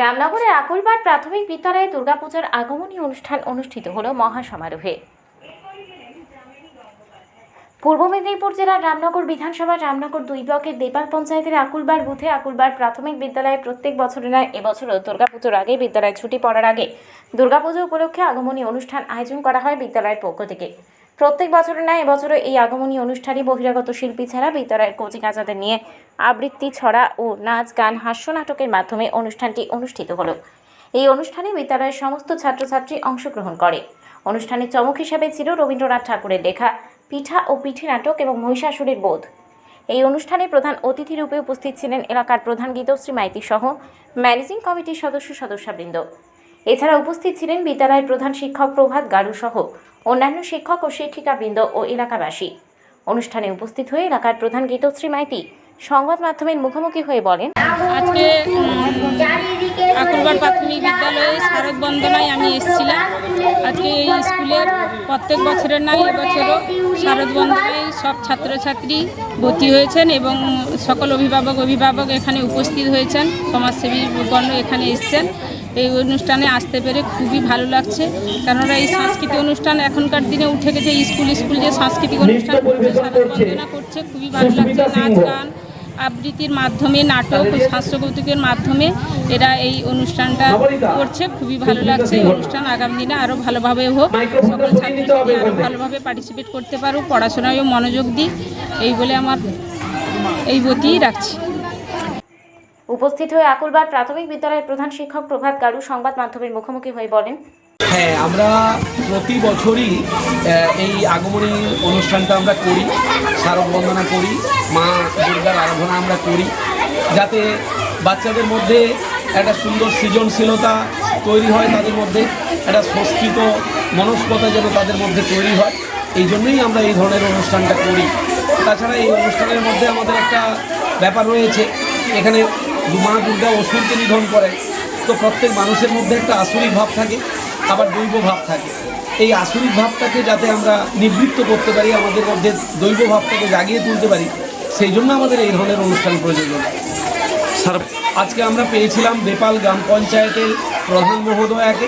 রামনগরের আকুলবাদ প্রাথমিক বিদ্যালয়ে দুর্গাপূজার আগমনী অনুষ্ঠান অনুষ্ঠিত হল মহাসমারোহে। পূর্ব মেদিনীপুর জেলার রামনগর বিধানসভার রামনগর দুই ব্লকের দেপাল পঞ্চায়েতের আকুলবার বুথে আকুলবার প্রাথমিক বিদ্যালয়ে প্রত্যেক বছরের নয় এবছরও দুর্গাপুজোর আগে বিদ্যালয় ছুটি পড়ার আগে দুর্গাপুজো উপলক্ষে আগমনী অনুষ্ঠান আয়োজন করা হয় বিদ্যালয়ের পক্ষ থেকে। প্রত্যেক বছরের ন্যায় এবছরও এই আগমনী অনুষ্ঠানে বহিরাগত শিল্পী ছাড়া বিদ্যালয়ের কচিকাচাদের নিয়ে আবৃত্তি, ছড়া ও নাচ, গান, হাস্য নাটকের মাধ্যমে অনুষ্ঠানটি অনুষ্ঠিত হলো। এই অনুষ্ঠানে বিদ্যালয়ের সমস্ত ছাত্রছাত্রী অংশগ্রহণ করে। অনুষ্ঠানের চমক হিসাবে ছিল রবীন্দ্রনাথ ঠাকুরের লেখা পিঠা ও পিঠে নাটক এবং মহিষাসুরের বোধ। এই অনুষ্ঠানে প্রধান অতিথি রূপে উপস্থিত ছিলেন এলাকার প্রধান গীতশ্রী মাইতি সহ ম্যানেজিং কমিটির সদস্য সদস্যবৃন্দ। এছাড়া উপস্থিত ছিলেন বিদ্যালয়ের প্রধান শিক্ষক প্রভাত গারু সহ অন্যান্য শিক্ষক ও শিক্ষিকাবৃন্দ ও এলাকাবাসী। অনুষ্ঠানে উপস্থিত হয়ে এলাকার প্রধান গীতশ্রী মাইতি সংবাদ মাধ্যমের মুখোমুখি হয়ে বলেন আজকে উম, আকুলবার প্রাথমিক বিদ্যালয়ে শারদ বন্দনায় আমি এসেছিলাম। আজকে এই স্কুলের প্রত্যেক বছরের নাই এবছরও শারদ বন্দনায় সব ছাত্রছাত্রী ভর্তি হয়েছেন এবং সকল অভিভাবক অভিভাবক এখানে উপস্থিত হয়েছেন। সমাজসেবী গণ্য এখানে এসছেন। এই অনুষ্ঠানে আসতে পেরে খুবই ভালো লাগছে। কেননা এই সাংস্কৃতিক অনুষ্ঠান এখনকার দিনে উঠে গেছে স্কুল স্কুল যে সাংস্কৃতিক অনুষ্ঠান করছে করছে। খুবই ভালো লাগছে। নাচ গান আবৃত্তির মাধ্যমে নাটক ও হাস্যকৌতুকের মাধ্যমে এরা এই অনুষ্ঠানটা করছে খুবই ভালো লাগছে। এই অনুষ্ঠান আগামী দিনে আরও ভালোভাবে হোক। সকল ছাত্রছাত্রী আরও ভালোভাবে পার্টিসিপেট করতে পারুক পড়াশোনায়ও মনোযোগ দিই এই বলে আমার এই বতিই রাখছি। উপস্থিত হয়ে আকুলবার প্রাথমিক বিদ্যালয়ের প্রধান শিক্ষক প্রভাত গারু সংবাদ মাধ্যমের মুখোমুখি হয়ে বলেন হ্যাঁ আমরা প্রতি বছরই এই আগমনী অনুষ্ঠানটা আমরা করি শারদ বন্দনা করি, মা দুর্গার আরাধনা আমরা করি, যাতে বাচ্চাদের মধ্যে একটা সুন্দর সৃজনশীলতা তৈরি হয় তাদের মধ্যে, একটা সংস্কৃত মনস্কতা যেন তাদের মধ্যে তৈরি হয়। এই জন্যই আমরা এই ধরনের অনুষ্ঠানটা করি। তাছাড়া এই অনুষ্ঠানের মধ্যে আমাদের একটা ব্যাপার রয়েছে, এখানে মা দুর্গা অসুরকে নিধন করে। তো প্রত্যেক মানুষের মধ্যে একটা আসরিক ভাব থাকে আবার দৈব ভাব থাকে। এই আসুরিক ভাবটাকে যাতে আমরা নিবৃত্ত করতে পারি আমাদের মধ্যে দৈব ভাবটাকে জাগিয়ে তুলতে পারি সেই জন্য আমাদের এই ধরনের অনুষ্ঠান প্রয়োজন স্যার আজকে আমরা পেয়েছিলাম বেপাল গ্রাম পঞ্চায়েতের প্রধান মহোদয়াকে।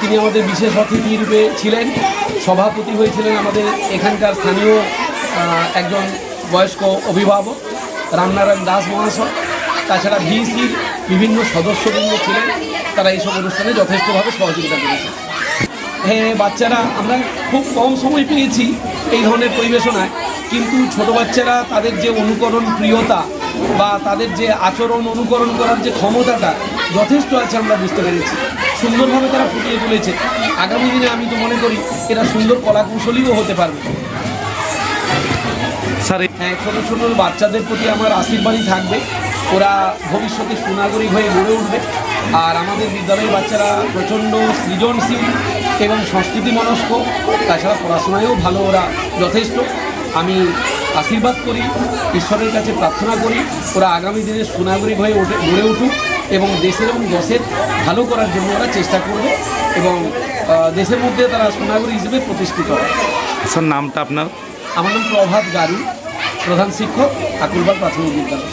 তিনি আমাদের বিশেষ অতিথি রূপে ছিলেন সভাপতি হয়েছিলেন আমাদের এখানকার স্থানীয় একজন বয়স্ক অভিভাবক রামনারায়ণ দাস মহাশয়। তাছাড়া ভিসির বিভিন্ন সদস্যবৃন্দ ছিলেন তারা এইসব অনুষ্ঠানে যথেষ্টভাবে সহযোগিতা করেছে। হ্যাঁ বাচ্চারা আমরা খুব কম সময় পেয়েছি এই ধরনের পরিবেশনায় কিন্তু ছোট বাচ্চারা তাদের যে অনুকরণ প্রিয়তা বা তাদের যে আচরণ অনুকরণ করার যে ক্ষমতাটা যথেষ্ট আছে আমরা বুঝতে পেরেছি। সুন্দরভাবে তারা ফুটিয়ে তুলেছে। আগামী দিনে আমি তো মনে করি এরা সুন্দর কলাকুশলীও হতে পারবে। স্যার হ্যাঁ ছোটো ছোটো বাচ্চাদের প্রতি আমার আশীর্বাদই থাকবে। ওরা ভবিষ্যতে সুনাগরিক হয়ে গড়ে উঠবে। আর আমাদের বিদ্যালয়ের বাচ্চারা প্রচণ্ড সৃজনশীল এবং সংস্কৃতি মনস্ক তাছাড়া পড়াশোনায়ও ভালো ওরা যথেষ্ট। আমি আশীর্বাদ করি ঈশ্বরের কাছে প্রার্থনা করি ওরা আগামী দিনে সুনাগরিক হয়ে ওঠে গড়ে উঠুক এবং দেশের এবং দশের ভালো করার জন্য ওরা চেষ্টা করবে এবং দেশের মধ্যে তারা সুনাগরিক হিসেবে প্রতিষ্ঠিত হবে। স্যার নামটা আপনার? আমার নাম প্রভাত গারু প্রধান শিক্ষক আকুলবাগ প্রাথমিক বিদ্যালয়।